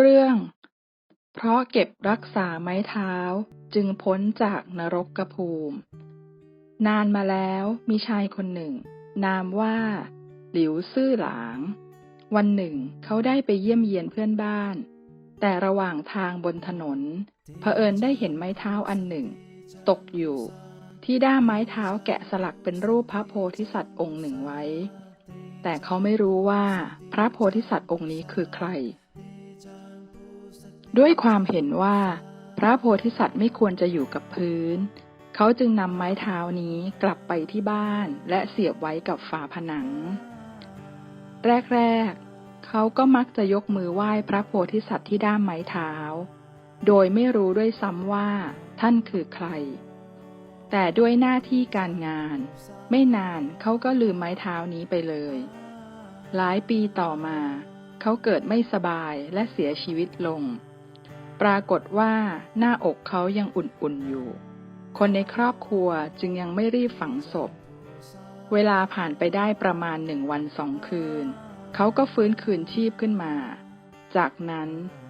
เรื่อง เพราะเก็บรักษาไม้เท้าจึงพ้นจากนรกกระภูมิ นานมาแล้วมีชายคนหนึ่ง นามว่า หลิวซื่อหลาง วันหนึ่งเขาได้ไปเยี่ยมเยียนเพื่อนบ้าน แต่ระหว่างทางบนถนนเผอิญได้เห็นไม้เท้าอันหนึ่ง ตกอยู่ ที่ด้ามไม้เท้าแกะสลักเป็นรูปพระโพธิสัตว์องค์หนึ่งไว้ แต่เขาไม่รู้ว่าพระโพธิสัตว์องค์นี้คือใคร ด้วยความเห็นว่า พระโพธิสัตว์ไม่ควรจะอยู่กับพื้น เขาจึงนำไม้เท้านี้กลับไปที่บ้านและเสียบไว้กับฝาผนัง แรกๆ เขาก็มักจะยกมือไหว้พระโพธิสัตว์ที่ด้ามไม้เท้า โดยไม่รู้ด้วยซ้ำว่าท่านคือใคร แต่ด้วยหน้าที่การงาน ไม่นานเขาก็ลืมไม้เท้านี้ไปเลย หลายปีต่อมา เขาเกิดไม่สบายและเสียชีวิตลง ปรากฏว่าหน้าอกเขายังอุ่นๆอยู่ คนในครอบครัวจึงยังไม่รีบฝังศพ เวลาผ่านไปได้ประมาณหนึ่งวันสองคืน เขาก็ฟื้นคืนชีพขึ้นมา จากนั้น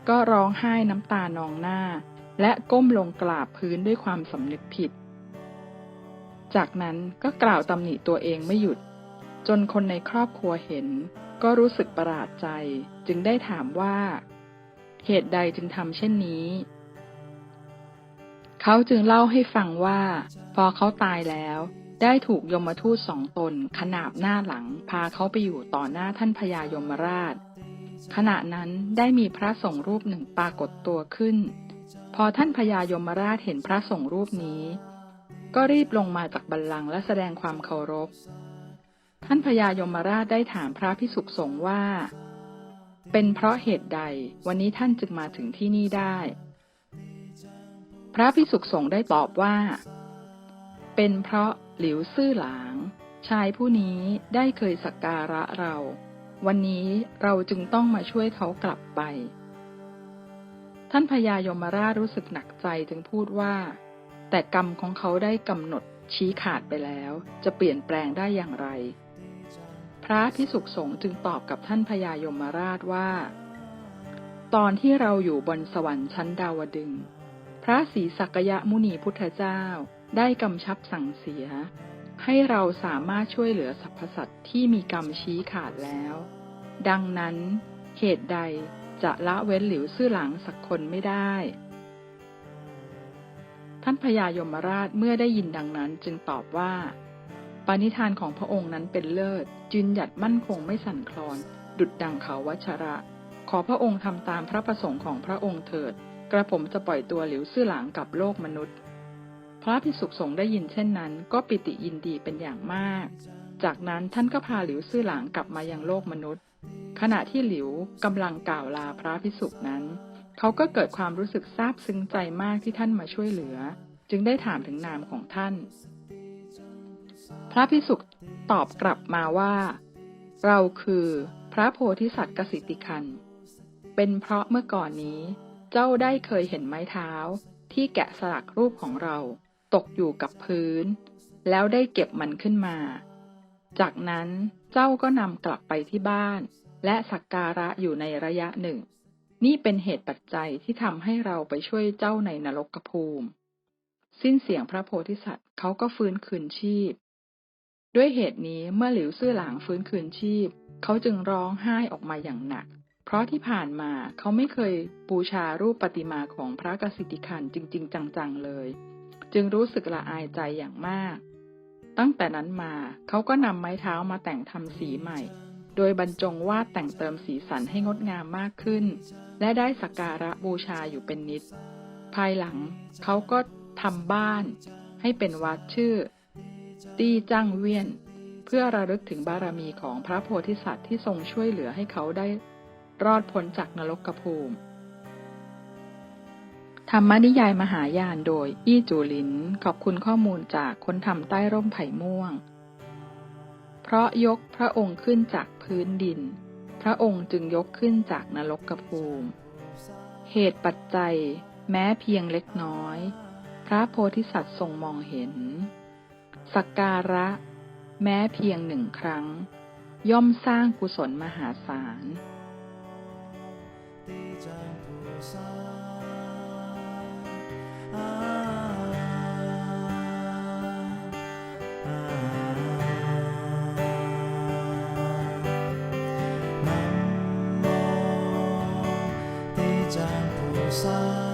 ก็ร้องไห้น้ำตานองหน้า และก้มลงกราบพื้นด้วยความสำนึกผิด จากนั้นก็กล่าวตำหนิตัวเองไม่หยุด จนคนในครอบครัวเห็น ก็รู้สึกประหลาดใจ จึงได้ถามว่า เหตุใดจึงทำเช่นนี้ เขาจึงเล่าให้ฟังว่า พอเขาตายแล้ว ได้ถูกยมทูตสองตน ขนาบหน้าหลัง พาเขาไปอยู่ต่อหน้าท่านพญายมราช ขณะนั้นได้มีพระสงฆ์รูปหนึ่งปรากฏตัวขึ้น พอท่านพญายมราชเห็นพระสงฆ์รูปนี้ ก็รีบลงมาจากบัลลังก์และแสดงความเคารพ ท่านพญายมราชได้ถามพระพิสุขสงฆ์ว่า เป็นเพราะเหตุใดวันนี้ท่านจึงมาถึงที่นี่ได้ พระพิสุขสงฆ์ได้ตอบว่า เป็นเพราะหลิวซื่อหลาง ชายผู้นี้ได้เคยสักการะเรา วันนี้เราจึงต้องมาช่วยเขากลับไป ท่านพญายมราชรู้สึกหนักใจจึงพูดว่า แต่กรรมของเขาได้กำหนดชี้ขาดไปแล้ว จะเปลี่ยนแปลงได้อย่างไร พระพิสุขสงฆ์จึงตอบกับท่านพญายมราชว่า ตอนที่เราอยู่บนสวรรค์ชั้นดาวดึง พระศรีสักยะมุนีพุทธเจ้าได้กำชับสั่งเสีย ให้เราสามารถช่วยเหลือสรรพสัตว์ที่มีกรรมชี้ขาดแล้ว ดังนั้นเหตุใดจะละเว้นหลิวซื่อหลังสักคนไม่ได้ ท่านพญายมราชเมื่อได้ยินดังนั้นจึงตอบว่า ปณิธานของพระองค์นั้นเป็นเลิศยืนหยัดมั่นคงไม่สั่นคลอน ดุดดังเขาวัชระ ขอพระองค์ทำตามพระประสงค์ของพระองค์เถิด กระผมจะปล่อยตัวหลิวซื่อหลางกับโลกมนุษย์ พระพิสุขสงฆ์ได้ยินเช่นนั้น ก็ปิติยินดีเป็นอย่างมาก จากนั้นท่านก็พาหลิวซื่อหลางกลับมายังโลกมนุษย์ ขณะที่หลิวกำลังกล่าวลาพระพิสุขนั้น เขาก็เกิดความรู้สึกซาบซึ้งใจมากที่ท่านมาช่วยเหลือ จึงได้ถามถึงนามของท่าน พระพิสุขตอบกลับมาว่า เราคือพระโพธิสัตว์กสิติคัน เป็นเพราะเมื่อก่อนนี้ เจ้าได้เคยเห็นไม้เท้าที่แกะสลักรูปของเราตกอยู่กับพื้น แล้วได้เก็บมันขึ้นมา จากนั้นเจ้าก็นำกลับไปที่บ้าน และสักการะอยู่ในระยะหนึ่ง นี่เป็นเหตุปัจจัยที่ทำให้เราไปช่วยเจ้าในนรกภูมิ สิ้นเสียงพระโพธิสัตว์เขาก็ฟื้นคืนชีพ ด้วยเหตุนี้เมื่อหลิวซื่อหลางฟื้นคืนชีพ เขาจึงร้องไห้ออกมาอย่างหนัก เพราะที่ผ่านมาเขาไม่เคยบูชารูปประติมาของพระกสิติคันจริง ๆ จังๆเลย จึงรู้สึกละอายใจอย่างมาก ตั้งแต่นั้นมาเขาก็นำไม้เท้ามาแต่งทำสีใหม่ โดยบรรจงวาดแต่งเติมสีสันให้งดงามมากขึ้น และได้สักการะบูชาอยู่เป็นนิด ภายหลังเขาก็ทำบ้าน ให้เป็นวัดชื่อ ตี้จ้างเวียน เพื่อระลึกถึงบารมีของพระโพธิสัตว์ที่ทรงช่วยเหลือให้เขาได้รอดพ้นจากนรกภูมิ ธรรมนิยายมหายานโดยอี้จูหลิน ขอบคุณข้อมูลจากคนทำใต้ร่มไผ่ม่วง เพราะยกพระองค์ขึ้นจากพื้นดิน พระองค์จึงยกขึ้นจากนรกภูมิ เหตุปัจจัย แม้เพียงเล็กน้อย พระโพธิสัตว์ทรงมองเห็น สักการะ แม้เพียงหนึ่งครั้ง ย่อมสร้างกุศลมหาศาลนโมติจังภู菩萨。